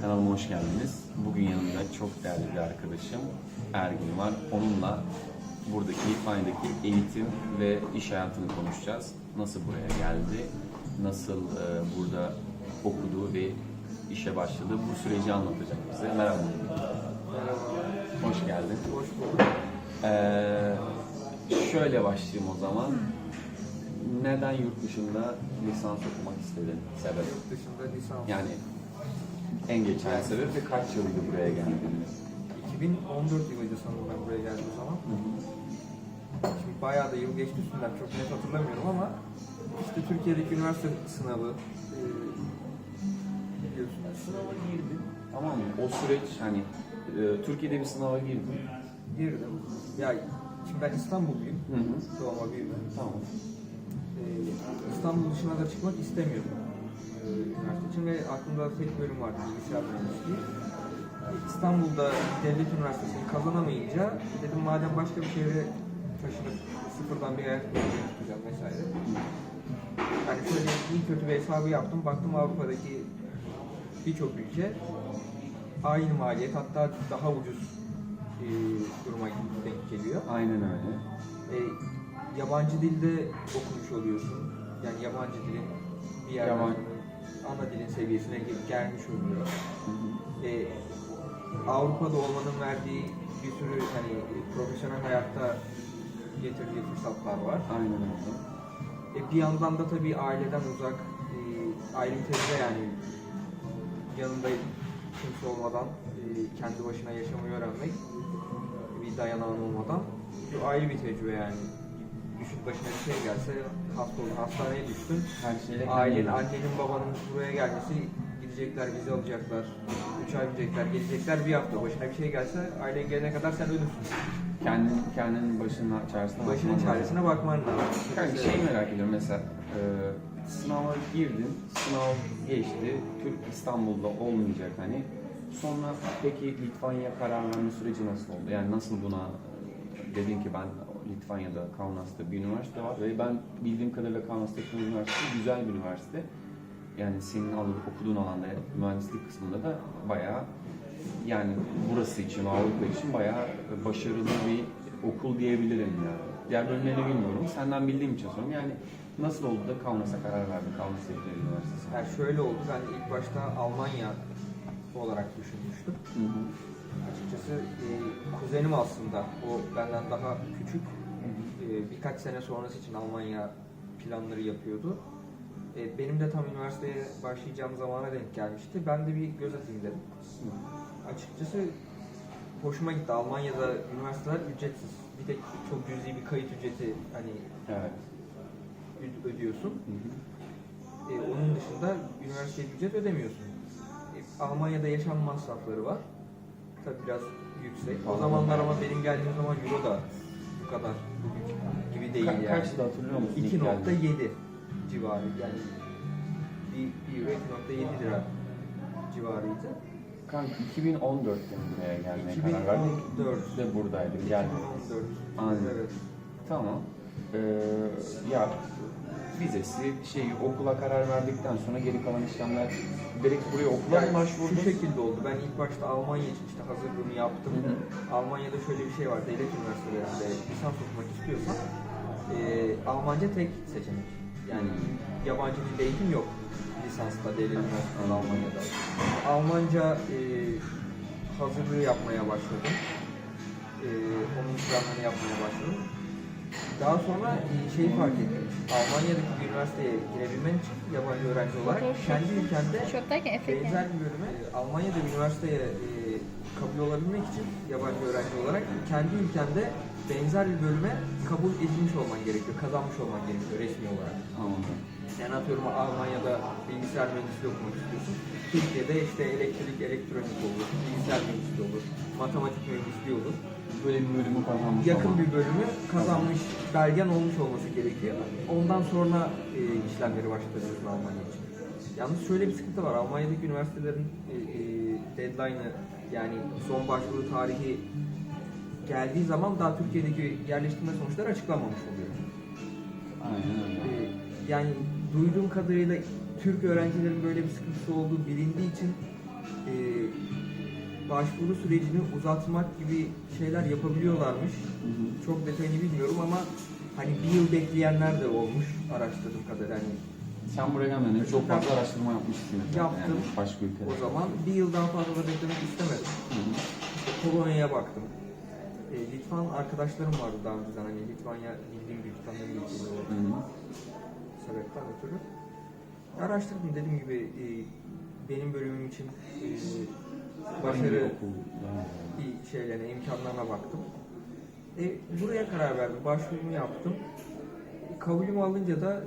Kanalıma hoş geldiniz. Bugün yanımda çok değerli bir arkadaşım Ergin var. Onunla buradaki İtfaiye'deki eğitim ve iş hayatını konuşacağız. Nasıl buraya geldi, nasıl e, burada okudu ve işe başladı bu süreci anlatacak bize. Merhaba. Hoş geldin. Hoş bulduk. Ee, şöyle başlayayım o zaman. Neden yurt dışında lisans okumak istedin? Sebep? Yurt dışında lisans. Yani en geçen sebep ve kaç yılıydı buraya geldin? 2014 yılıydı sanırım ben buraya geldiğim zaman. Şimdi bayağı da yıl geçti üstünden çok net hatırlamıyorum ama işte Türkiye'deki üniversite sınavı e, biliyorsun. Sınava girdin. Tamam mı? O süreç hani e, Türkiye'de bir sınava girdin. Girdim. Ya şimdi ben İstanbulluyum. Hı hı. Doğma büyüme. Tamam. E, İstanbul dışına da çıkmak istemiyordum. Üniversite için ve aklımda tek bölüm vardı bilgisayar mühendisliği. İstanbul'da devlet üniversitesini kazanamayınca dedim madem başka bir şehre taşınıp sıfırdan bir kurmaya tutacağım vesaire. Yani şöyle iyi kötü bir hesabı yaptım. Baktım Avrupa'daki birçok ülke aynı maliyet hatta daha ucuz e, duruma denk geliyor. Aynen öyle. E, yabancı dilde okumuş oluyorsun. Yani yabancı dilin bir yerden Yaban- sonra ana dilin seviyesine gel- gelmiş oluyor. E, Avrupa'da olmanın verdiği bir sürü hani profesyonel hayatta getirdiği fırsatlar var. Aynen öyle. E, bir yandan da tabii aileden uzak, e, bir tecrübe yani yanında kimse olmadan e, kendi başına yaşamayı öğrenmek bir dayanağın olmadan ayrı bir tecrübe yani. Düşün başına bir şey gelse hasta oldun, hastaneye düştün. Her şeyle Ailenin, kendin- annenin, babanın buraya gelmesi gidecekler, bizi alacaklar, uçağa binecekler, gelecekler bir hafta. Başına bir şey gelse ailen gelene kadar sen ölürsün. Kendin, kendinin başına çaresine Başının bakman lazım. çaresine bakman lazım. Kanka şey merak ediyorum mesela e, sınava girdin, sınav geçti, Türk İstanbul'da olmayacak hani. Sonra peki Litvanya karar verme süreci nasıl oldu? Yani nasıl buna e, dedin ki ben Litvanya'da Kaunas'ta bir üniversite var ve ben bildiğim kadarıyla Kaunas Teknik Üniversitesi güzel bir üniversite. Yani senin alıp okuduğun alanda mühendislik kısmında da bayağı yani burası için, Avrupa için bayağı başarılı bir okul diyebilirim yani. Diğer bölümlerini bilmiyorum. Senden bildiğim için soruyorum. Yani nasıl oldu da Kaunas'a karar verdin? Kaunas Teknik Üniversitesi. Yani şöyle oldu, ben ilk başta Almanya olarak düşünmüştüm. Hı hı. Açıkçası e, kuzenim aslında, o benden daha küçük. E, birkaç sene sonrası için Almanya planları yapıyordu. E, benim de tam üniversiteye başlayacağım zamana denk gelmişti. Ben de bir göz atayım dedim. Açıkçası hoşuma gitti. Almanya'da üniversiteler ücretsiz. Bir tek çok cüzi bir kayıt ücreti hani Evet. ödüyorsun. Hı hı. E, onun dışında üniversiteye ücret ödemiyorsun. E, Almanya'da yaşam masrafları var. Tabii biraz yüksek. O zamanlar ama benim geldiğim zaman euro da bu kadar bugün gibi değil Ka- yani. Kaçtı hatırlıyor musun? ilk geldiğinde? 2.7 civarı yani bir, bir euro 2.7 lira civarıydı. Kanka 2014'te mi buraya gelmeye karar verdin? 2014. Ve buradaydın, geldin. 2014. Aynen. Evet. Tamam. Ee, ya vizesi, şey okula karar verdikten sonra geri kalan işlemler direkt buraya okula mı başvurdun? şu şekilde oldu. Ben ilk başta Almanya için işte hazırlığımı yaptım. Hı hı. Almanya'da şöyle bir şey var. Devlet üniversitelerinde lisans okumak istiyorsan e, Almanca tek seçenek. Yani yabancı dil eğitim yok lisansta devlet üniversitesinde Almanya'da. Almanca e, hazırlığı yapmaya başladım. E, onun planlarını yapmaya başladım. Daha sonra şeyi fark ettim. Almanya'daki bir üniversiteye girebilmen için yabancı öğrenci olarak kendi ülkende benzer bir bölüme e, Almanya'da bir üniversiteye e, kabul olabilmek için yabancı öğrenci olarak kendi ülkende benzer bir bölüme kabul edilmiş olman gerekiyor, kazanmış olman gerekiyor resmi olarak. Anladım. Yani atıyorum Almanya'da bilgisayar mühendisliği okumak istiyorsun. Türkiye'de işte elektrik, elektronik olur, bilgisayar mühendisliği olur, matematik mühendisliği olur. Böyle bir bölümü kazanmış Yakın bir bölümü kazanmış, belgen olmuş olması gerekiyor. Ondan sonra e, işlemleri başlatıyorsun Almanya için. Yalnız şöyle bir sıkıntı var. Almanya'daki üniversitelerin e, e, deadline'ı yani son başvuru tarihi geldiği zaman daha Türkiye'deki yerleştirme sonuçları açıklanmamış oluyor. Aynen öyle. E, yani duyduğum kadarıyla Türk öğrencilerin böyle bir sıkıntısı olduğu bilindiği için e, başvuru sürecini uzatmak gibi şeyler yapabiliyorlarmış. Hı hı. Çok detayını bilmiyorum ama hani bir yıl bekleyenler de olmuş araştırdığım kadar hani Sen buraya gelmeden önce çok fazla araştırma yapmışsın. Yaptım. Yani başka ülkelerde. o zaman bir yıl daha fazla beklemek istemedim. Hı hı. İşte Polonya'ya baktım. E, Litvan arkadaşlarım vardı daha önceden hani Litvanya bildiğim bir ülke Hı hı. sebepten ötürü. Araştırdım dediğim gibi e, benim bölümüm için e, başarı bir şeylerine, imkanlarına baktım. E, buraya karar verdim, başvurumu yaptım. Kabulümü alınca da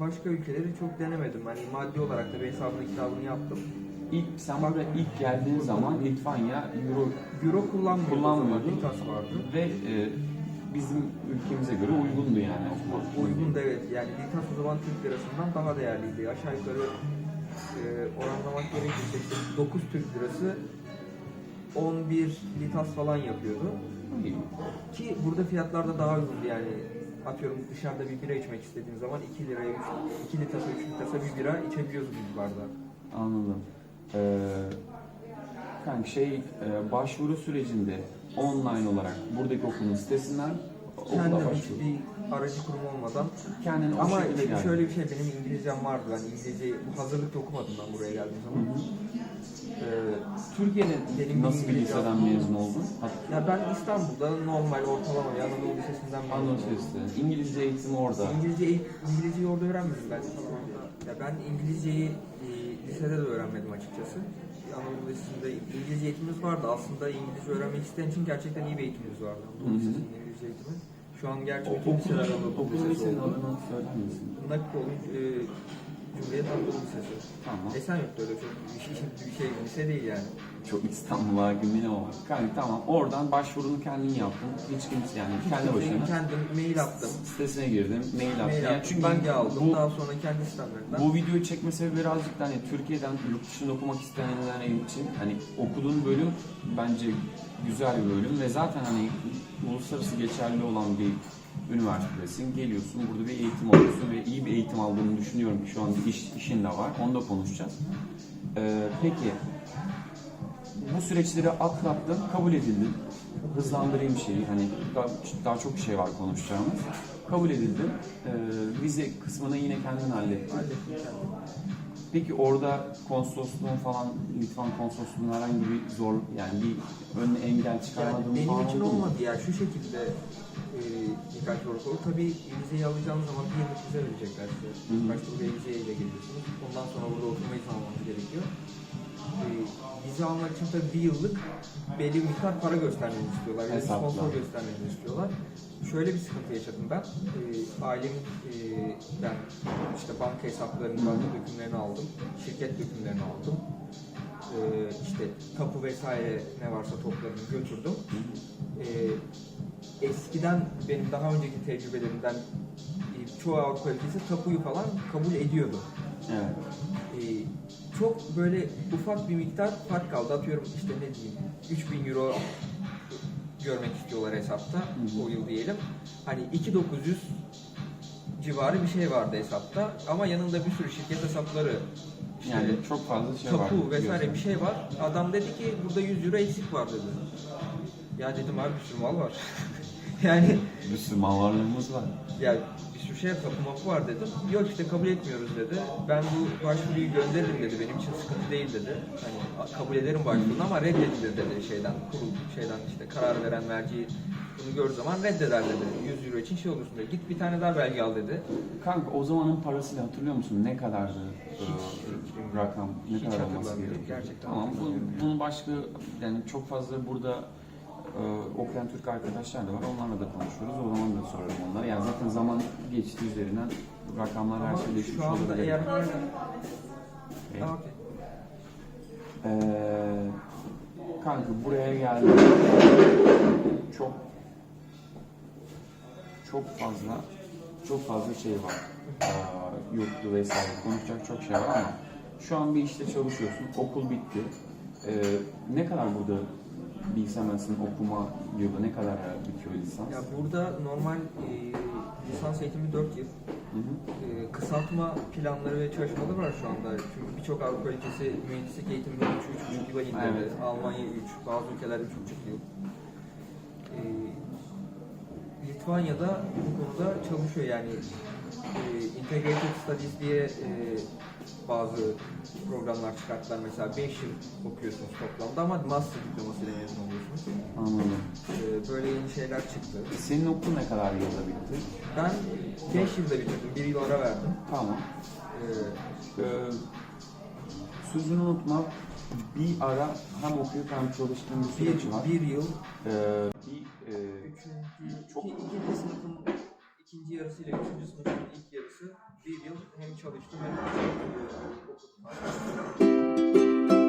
başka ülkeleri çok denemedim. Hani maddi olarak da bir hesabını kitabını yaptım. İlk, sen buraya ilk geldiğin zaman Litvanya Euro Euro kullanmıyordu. Vardı. ve e, bizim ülkemize göre uygundu yani. Uygun da evet. Yani Litas o zaman Türk lirasından daha değerliydi. Aşağı yukarı e, oranlamak gerekirse işte 9 Türk lirası 11 Litas falan yapıyordu. Ki burada fiyatlar da daha uygundu yani. Atıyorum dışarıda bir bira içmek istediğin zaman 2 liraya 3, 2 litrasa 3 litrasa bir bira içebiliyorsun bir bardak. Anladım. Ee, kanka şey e, başvuru sürecinde online olarak buradaki okulun sitesinden okula Kendim başvur. hiçbir aracı kurum olmadan. Kendin o Ama şekilde şimdi geldin. şöyle bir şey benim İngilizcem vardı. Ben İngilizceyi hazırlıkta okumadım ben buraya geldiğim zaman. Ee, Türkiye'de Benim nasıl bir liseden mezun oldun? Hat- ya ben İstanbul'da normal ortalama bir Anadolu Lisesi'nden Anadolu oldum. Lisesi. İngilizce eğitimi orada. İngilizce, İngilizceyi orada öğrenmedim ben. Ya ben İngilizceyi lisede de öğrenmedim açıkçası. Anadolu Lisesi'nde İngilizce eğitimimiz vardı. Aslında İngilizce öğrenmek isteyen için gerçekten iyi bir eğitimimiz vardı. Anadolu. Lisesi'nin İngilizce eğitimi. Şu an gerçi bütün liseler Anadolu Lisesi oldu. Nakkoğlu e, Cumhuriyet Anadolu Lisesi. Tamam. Esenyurt'ta öyle çok bir şey, bir şey lise değil yani. Çok İstanbul hakimliği o. Kanka tamam oradan başvurunu kendin yaptın. Hiç kimse yani kendi başına. Kendim mail attım. Sitesine girdim, mail attım. Mail Yani attım, çünkü ben aldım. bu, Daha sonra kendi sistemlerinden. bu videoyu çekme sebebi birazcık da hani Türkiye'den yurt dışında okumak isteyenler için hani okuduğun bölüm bence güzel bir bölüm ve zaten hani uluslararası geçerli olan bir üniversitedesin. Geliyorsun burada bir eğitim alıyorsun ve iyi bir eğitim aldığını düşünüyorum ki şu an bir iş, işin de var. Onu da konuşacağız. Ee, peki bu süreçleri atlattın, kabul edildin. Hızlandırayım şeyi, hani daha, daha çok şey var konuşacağımız. Kabul edildin. Ee, vize kısmını yine kendin hallettin. Peki orada konsolosluğun falan, Litvan konsolosluğunun herhangi bir zor, yani bir önüne engel çıkarmadığın Yani benim için olmadı ya şu şekilde e, birkaç soru olur. Tabii vizeyi alacağınız zaman bir yıllık vize verecekler size. Hı. Başta buraya vizeyle geliyorsunuz. Ondan sonra burada oturma izni almanız gerekiyor. E, vize almak için tabii bir yıllık belli bir miktar para göstermenizi istiyorlar. Ya da Hesapla. sponsor göstermenizi istiyorlar. Şöyle bir sıkıntı yaşadım ben. E, ailemin e, ben işte banka hesaplarını, banka dökümlerini aldım. Şirket dökümlerini aldım. E, işte tapu vesaire ne varsa topladım götürdüm. E, eskiden benim daha önceki tecrübelerimden e, çoğu Avrupa ülkesi tapuyu falan kabul ediyordu. Evet. E, çok böyle ufak bir miktar fark kaldı. Atıyorum işte ne diyeyim 3000 euro görmek istiyorlar hesapta hı. o yıl diyelim. Hani 2900 civarı bir şey vardı hesapta ama yanında bir sürü şirket hesapları Yani çok fazla şey var. tapu vesaire bir şey var. Adam dedi ki burada 100 euro eksik var dedi. Ya dedim abi bir sürü mal var. yani Bir sürü mal varlığımız var. ya bir sürü şey tapu mapu var dedim. Yok işte kabul etmiyoruz dedi. Ben bu başvuruyu gönderirim dedi. Benim için sıkıntı değil dedi. Hani kabul ederim başvurunu ama reddedilir dedi şeyden. Kurul şeyden işte karar veren merci bunu gördüğü zaman reddeder dedi. 100 euro için şey olursun dedi. Git bir tane daha belge al dedi. Kanka o zamanın parasıyla hatırlıyor musun? Ne kadardı e, hiç rakam? Ne hiç kadar olması gerekiyor? Tamam. Bu, yani. bunu başka yani çok fazla burada e, okuyan Türk arkadaşlar da var. Onlarla da konuşuyoruz. O zaman da sorarım onlara. Yani zaten zaman geçti üzerinden rakamlar her Ama şey değişmiş şu anda olabilir. eğer. Daha okey. Ee, kanka buraya geldim. Çok çok fazla çok fazla şey var. Ee, yurtlu vesaire konuşacak çok şey var ama şu an bir işte çalışıyorsun. Okul bitti. Ee, ne kadar burada ben senin okuma yılı ne kadar bitiyor lisans? Ya burada normal e, lisans eğitimi 4 yıl. Hı hı. Ee, kısaltma planları ve çalışmaları var şu anda. Çünkü birçok Avrupa ülkesi mühendislik eğitimini 3-3,5 yıla indirdi. Evet. Almanya 3, bazı ülkeler 3,5 yıl. Litvanya'da bu konuda çalışıyor yani e, Integrated Studies diye e, bazı programlar çıkarttılar. Mesela 5 yıl okuyorsunuz toplamda ama master diplomasıyla mezun oluyorsunuz. Anladım. Ee, böyle yeni şeyler çıktı. E, Senin okul ne kadar yılda bitti? Ben 5 yılda bitirdim, 1 yıl ara verdim. Tamam. Ee, Ee, sözünü unutma. Bir ara hem okuyup hem çalıştığın bir süreç var. bir, yıl bir ee, üçüncü, çok... İkinci sınıfın ikinci yarısı ile üçüncü sınıfın ilk yarısı bir yıl hem çalıştım hem okudum.